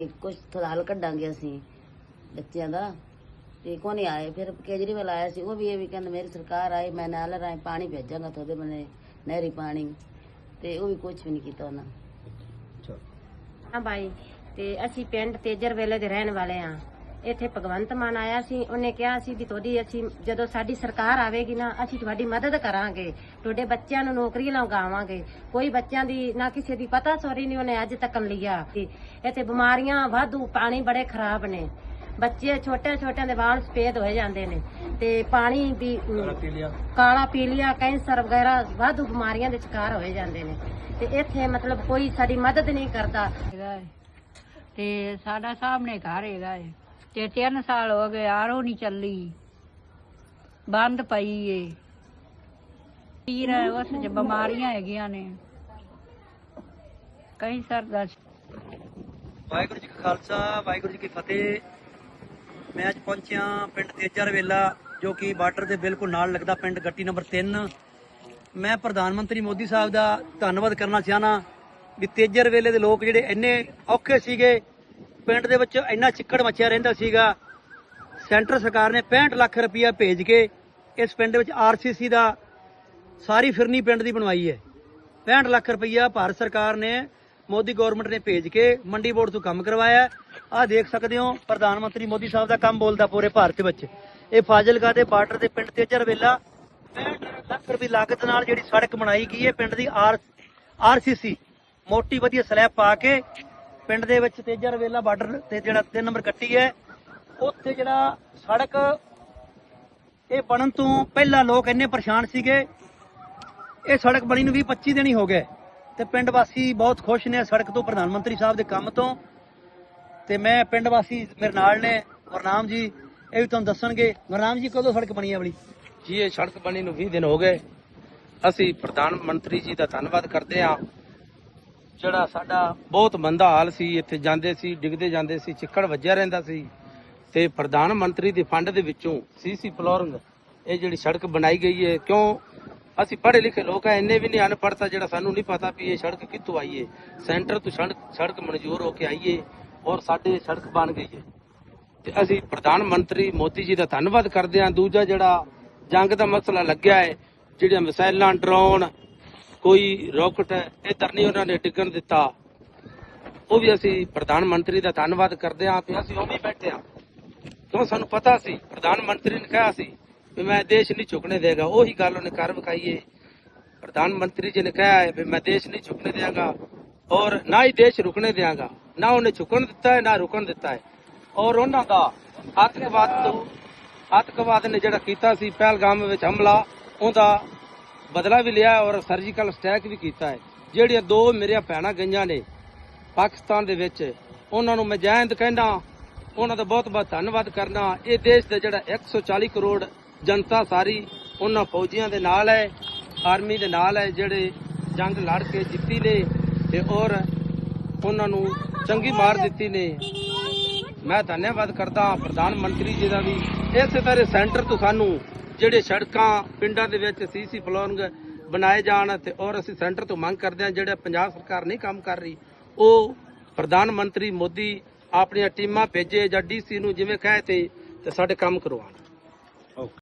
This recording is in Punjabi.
ਤੇ ਕੁਝ ਥੋੜਾ ਹੱਲ ਕੱਢਾਂਗੇ ਅਸੀਂ ਬੱਚਿਆਂ ਦਾ। ਤੇ ਕੋਈ ਨਹੀਂ ਆਏ ਫਿਰ ਕੇਜਰੀਵਾਲ ਆਇਆ ਸੀ ਉਹ ਵੀ ਇਹ ਵੀ ਕਹਿੰਦਾ ਮੇਰੀ ਸਰਕਾਰ ਆਈ ਮੈਂ ਨਾਲ ਰਾਹੀਂ ਪਾਣੀ ਭੇਜਾਂਗਾ ਤੁਹਾਡੇ ਬਨੇ ਨਹਿਰੀ ਪਾਣੀ। ਤੇ ਉਹ ਵੀ ਕੁਝ ਵੀ ਨਹੀਂ ਕੀਤਾ ਉਹਨਾਂ। ਹਾਂ ਬਾਈ ਤੇ ਅਸੀਂ ਪਿੰਡ ਤੇਜਰ ਵੇਲੇ ਦੇ ਰਹਿਣ ਵਾਲੇ ਆ ਇੱਥੇ ਭਗਵੰਤ ਮਾਨ ਆਇਆ ਸੀ ਉਹਨੇ ਕਿਹਾ ਸੀ ਵੀ ਤੁਹਾਡੀ ਅਸੀਂ ਜਦੋਂ ਸਾਡੀ ਸਰਕਾਰ ਆਵੇਗੀ ਨਾ ਅਸੀਂ ਤੁਹਾਡੀ ਮਦਦ ਕਰਾਂਗੇ ਤੁਹਾਡੇ ਬੱਚਿਆਂ ਨੂੰ ਨੌਕਰੀ ਲਗਾਵਾਂਗੇ ਕੋਈ ਬੱਚਿਆਂ ਦੀ ਨਾ ਕਿਸੇ ਦੀ ਪਤਾ ਸੋਰੀ ਨਹੀਂ ਉਹਨੇ ਅੱਜ ਤੱਕ ਲਿਆ। ਇੱਥੇ ਬਿਮਾਰੀਆਂ ਵਾਧੂ ਪਾਣੀ ਬੜੇ ਖਰਾਬ ਨੇ। ਬੱਚੇ ਛੋਟੇ ਛੋਟਿਆਂ ਦੇ ਵਾਲ ਸਫੇਦ ਹੋ ਜਾਂਦੇ ਨੇ ਤੇ ਪਾਣੀ ਦੀ ਅਮ, ਕਾਲਾ ਪੀਲੀਆ ਕੈਂਸਰ ਵਗੈਰਾ ਵਾਧੂ ਬਿਮਾਰੀਆਂ ਦੇ ਸ਼ਿਕਾਰ ਹੋਏ ਜਾਂਦੇ ਨੇ। ਤੇ ਇੱਥੇ ਮਤਲਬ ਕੋਈ ਸਾਡੀ ਮਦਦ ਨਹੀਂ ਕਰਦਾ। ਤੇ ਸਾਡਾ ਸਾਹਮਣੇ ਘਰ ਹੈਗਾ ਹੈ ਤੇ 3 ਸਾਲ ਹੋ ਗਏ, ਆਰੋ ਨਹੀਂ ਚੱਲੀ। ਬੰਦ ਪਈ ਏ। ਪੀਰ ਉਸ ਚ ਬਿਮਾਰੀਆਂ ਹੈਗੀਆਂ ਨੇ। ਕਈ ਸਰ ਦਾ ਵਾਹਿਗੁਰੂ ਜੀ ਕਾ ਖਾਲਸਾ, ਵਾਹਿਗੁਰੂ ਜੀ ਕੀ ਫਤਿਹ। ਮੈਂ ਅੱਜ ਪਹੁੰਚਿਆ ਪਿੰਡ ਤੇਜਰ ਵੇਲਾ ਜੋ ਕਿ ਬਾਰਡਰ ਦੇ ਬਿਲਕੁਲ ਨਾਲ ਲੱਗਦਾ ਪਿੰਡ ਗੱਟੀ ਨੰਬਰ 3 ਮੈਂ ਪ੍ਰਧਾਨ ਮੰਤਰੀ ਮੋਦੀ ਸਾਹਿਬ ਦਾ ਧੰਨਵਾਦ ਕਰਨਾ ਚਾਹਨਾ ਵੀ ਤੇਜਰ ਵੇਲੇ ਦੇ ਲੋਕ ਜਿਹੜੇ ਇੰਨੇ ਔਖੇ ਸੀਗੇ ਪਿੰਡ ਦੇ ਵਿੱਚ ਇੰਨਾ ਚਿੱਕੜ ਮੱਚਿਆ ਰਹਿੰਦਾ ਸੀਗਾ। ਸੈਂਟਰ ਸਰਕਾਰ ਨੇ 65 ਲੱਖ ਰੁਪਇਆ ਭੇਜ ਕੇ ਇਸ ਪਿੰਡ ਵਿੱਚ ਆਰਸੀਸੀ ਦਾ ਸਾਰੀ ਫਿਰਨੀ ਪਿੰਡ ਦੀ ਬਣਵਾਈ ਹੈ। 65 ਲੱਖ ਰੁਪਈਆ ਭਾਰਤ ਸਰਕਾਰ ਨੇ ਮੋਦੀ ਗਵਰਨਮੈਂਟ ਨੇ ਭੇਜ ਕੇ ਮੰਡੀ ਬੋਰਡ ਤੋਂ ਕੰਮ ਕਰਵਾਇਆ। ਆਹ ਦੇਖ ਸਕਦੇ ਹੋ, ਪ੍ਰਧਾਨ ਮੰਤਰੀ ਮੋਦੀ ਸਾਹਿਬ ਦਾ ਕੰਮ ਬੋਲਦਾ ਪੂਰੇ ਭਾਰਤ ਵਿੱਚ। ਇਹ ਫਾਜ਼ਿਲਕਾ ਦੇ ਬਾਰਡਰ ਦੇ ਪਿੰਡ ਤੇਜਰ ਵੇਲਾ 65 ਲੱਖ ਰੁਪਏ ਲਾਗਤ ਨਾਲ ਜਿਹੜੀ ਸੜਕ ਬਣਾਈ ਗਈ ਹੈ, ਪਿੰਡ ਦੀ ਆਰ ਆਰਸੀਸੀ ਮੋਟੀ ਵਧੀਆ ਸਲੈਬ ਪਾ ਕੇ ਪਿੰਡ ਦੇ ਵਿੱਚ ਤੇਜਰ ਵੇਲਾ ਬਾਰਡਰ ਤੇ ਜਿਹੜਾ 3 ਨੰਬਰ ਕੱਟੀ ਹੈ, ਉੱਥੇ ਜਿਹੜਾ ਸੜਕ ਇਹ ਬਣਨ ਤੋਂ ਪਹਿਲਾਂ ਲੋਕ ਇੰਨੇ ਪਰੇਸ਼ਾਨ ਸੀਗੇ। ਇਹ ਸੜਕ ਬਣੀ ਨੂੰ 20 25 ਦਿਨ ਹੀ ਹੋ ਗਏ ਤੇ ਪਿੰਡ ਵਾਸੀ ਬਹੁਤ ਖੁਸ਼ ਨੇ ਸੜਕ ਤੋਂ ਪ੍ਰਧਾਨ ਮੰਤਰੀ ਸਾਹਿਬ ਦੇ ਕੰਮ ਤੋਂ। ਤੇ ਮੈਂ ਪਿੰਡ ਵਾਸੀ ਮੇਰੇ ਨਾਲ ਨੇ, ਗੁਰਨਾਮ ਜੀ, ਇਹ ਵੀ ਤੁਹਾਨੂੰ ਦੱਸਣਗੇ। ਗੁਰਨਾਮ ਜੀ, ਕਦੋਂ ਸੜਕ ਬਣੀ ਹੈ ਬੜੀ ਜੀ, ਇਹ ਸੜਕ ਬਣੀ ਨੂੰ 20 ਦਿਨ ਹੋ ਗਏ। ਅਸੀਂ ਪ੍ਰਧਾਨ ਮੰਤਰੀ ਜੀ ਦਾ ਧੰਨਵਾਦ ਕਰਦੇ ਹਾਂ। ਜਿਹੜਾ ਸਾਡਾ ਬਹੁਤ ਮੰਦਾ ਹਾਲ ਸੀ, ਇੱਥੇ ਜਾਂਦੇ ਸੀ, ਡਿੱਗਦੇ ਜਾਂਦੇ ਸੀ, ਚਿੱਕੜ ਵੱਜਿਆ ਰਹਿੰਦਾ ਸੀ। ਤੇ ਪ੍ਰਧਾਨ ਮੰਤਰੀ ਦੇ ਫੰਡ ਦੇ ਵਿੱਚੋਂ ਸੀਸੀ ਫਲੋਰਿੰਗ ਇਹ ਜਿਹੜੀ ਸੜਕ ਬਣਾਈ ਗਈ ਹੈ, ਕਿਉਂ? ਅਸੀਂ ਪੜ੍ਹੇ ਲਿਖੇ ਲੋਕ ਆ ਇੰਨੇ ਵੀ ਨਹੀਂ ਅਨਪੜ੍ਹਤਾ ਜਿਹੜਾ ਸਾਨੂੰ ਨਹੀਂ ਪਤਾ ਵੀ ਇਹ ਸੜਕ ਕਿੱਥੋਂ ਆਈ ਹੈ। ਸੈਂਟਰ ਤੋਂ ਸੜਕ ਸੜਕ ਮਨਜ਼ੂਰ ਹੋ ਕੇ ਆਈ ਹੈ ਔਰ ਸਾਡੇ ਸੜਕ ਬਣ ਗਈ ਹੈ। ਤੇ ਅਸੀਂ ਪ੍ਰਧਾਨ ਮੰਤਰੀ ਮੋਦੀ ਜੀ ਦਾ ਧੰਨਵਾਦ ਕਰਦੇ ਹਾਂ। ਦੂਜਾ ਜਿਹੜਾ ਜੰਗ ਦਾ ਮਸਲਾ ਲੱਗਿਆ ਹੈ, ਜਿਹੜੀਆਂ ਮਿਸਾਈਲਾਂ, ਡਰੋਨ ਕੋਈ ਰਾਕਟ ਇੱਧਰ ਨਹੀਂ ਉਹਨਾਂ ਨੇ ਟਿਕਣ ਦਿੱਤਾ। ਉਹ ਵੀ ਅਸੀਂ ਪ੍ਰਧਾਨ ਮੰਤਰੀ ਦਾ ਧੰਨਵਾਦ ਕਰਦੇ ਹਾਂ ਤੇ ਅਸੀਂ ਉਹ ਵੀ ਬੈਠੇ ਹਾਂ। ਕਿਉਂ ਸਾਨੂੰ ਪਤਾ ਸੀ, ਪ੍ਰਧਾਨ ਮੰਤਰੀ ਨੇ ਕਿਹਾ ਸੀ ਵੀ ਮੈਂ ਦੇਸ਼ ਨਹੀਂ ਝੁਕਣੇ ਦੇਗਾ, ਉਹੀ ਗੱਲ ਉਹਨੇ ਕਰ ਵਿਖਾਈਏ ਪ੍ਰਧਾਨ ਮੰਤਰੀ ਜੀ ਨੇ ਕਿਹਾ ਹੈ ਵੀ ਮੈਂ ਦੇਸ਼ ਨਹੀਂ ਝੁਕਣੇ ਦੇਵਾਂਗਾ ਔਰ ਨਾ ਹੀ ਦੇਸ਼ ਰੁਕਣੇ ਦੇਵਾਂਗਾ ਨਾ ਉਹਨੇ ਝੁਕਣ ਦਿੱਤਾ ਹੈ, ਨਾ ਰੁਕਣ ਦਿੱਤਾ ਹੈ। ਔਰ ਉਹਨਾਂ ਦਾ ਆਤੰਕਵਾਦ ਤੋਂ ਆਤੰਕਵਾਦ ਨੇ ਜਿਹੜਾ ਕੀਤਾ ਸੀ, ਪਹਿਲਗਾਮ ਵਿੱਚ ਹਮਲਾ, ਉਹਦਾ ਬਦਲਾ ਵੀ ਲਿਆ ਔਰ ਸਰਜੀਕਲ ਸਟ੍ਰਾਈਕ ਵੀ ਕੀਤਾ ਹੈ। ਜਿਹੜੀਆਂ ਦੋ ਮੇਰੀਆਂ ਭੈਣਾਂ ਗਈਆਂ ਨੇ ਪਾਕਿਸਤਾਨ ਦੇ ਵਿੱਚ, ਉਹਨਾਂ ਨੂੰ ਮੈਂ ਜੈ ਕਹਿੰਦਾ, ਉਹਨਾਂ ਦਾ ਬਹੁਤ ਬਹੁਤ ਧੰਨਵਾਦ ਕਰਨਾ। ਇਹ ਦੇਸ਼ ਦਾ ਜਿਹੜਾ 140 ਕਰੋੜ ਜਨਤਾ ਸਾਰੀ ਉਹਨਾਂ ਫੌਜੀਆਂ ਦੇ ਨਾਲ ਹੈ, ਆਰਮੀ ਦੇ ਨਾਲ ਹੈ, ਜਿਹੜੇ ਜੰਗ ਲੜ ਕੇ ਜਿੱਤੀ ਨੇ ਤੇ ਔਰ ਉਹਨਾਂ ਨੂੰ ਚੰਗੀ ਮਾਰ ਦਿੱਤੀ ਨੇ। ਮੈਂ ਧੰਨਵਾਦ ਕਰਦਾ ਪ੍ਰਧਾਨ ਮੰਤਰੀ ਜੀ ਦਾ ਵੀ। ਇਸੇ ਤਰ੍ਹਾਂ ਸੈਂਟਰ ਤੋਂ ਸਾਨੂੰ ਜਿਹੜੇ ਸੜਕਾਂ ਪਿੰਡਾਂ ਦੇ ਵਿੱਚ ਸੀਸੀ ਫਲੋਰਿੰਗ ਬਣਾਏ ਜਾਣ ਤੇ ਔਰ ਅਸੀਂ ਸੈਂਟਰ ਤੋਂ ਮੰਗ ਕਰਦੇ ਹਾਂ, ਜਿਹੜਾ ਪੰਜਾਬ ਸਰਕਾਰ ਨਹੀਂ ਕੰਮ ਕਰ ਰਹੀ, ਉਹ ਪ੍ਰਧਾਨ ਮੰਤਰੀ ਮੋਦੀ ਆਪਣੀਆਂ ਟੀਮਾਂ ਭੇਜੇ ਜਾਂ ਡੀਸੀ ਨੂੰ ਜਿਵੇਂ ਕਹੇ ਤੇ ਸਾਡੇ ਕੰਮ ਕਰਵਾਉਣ।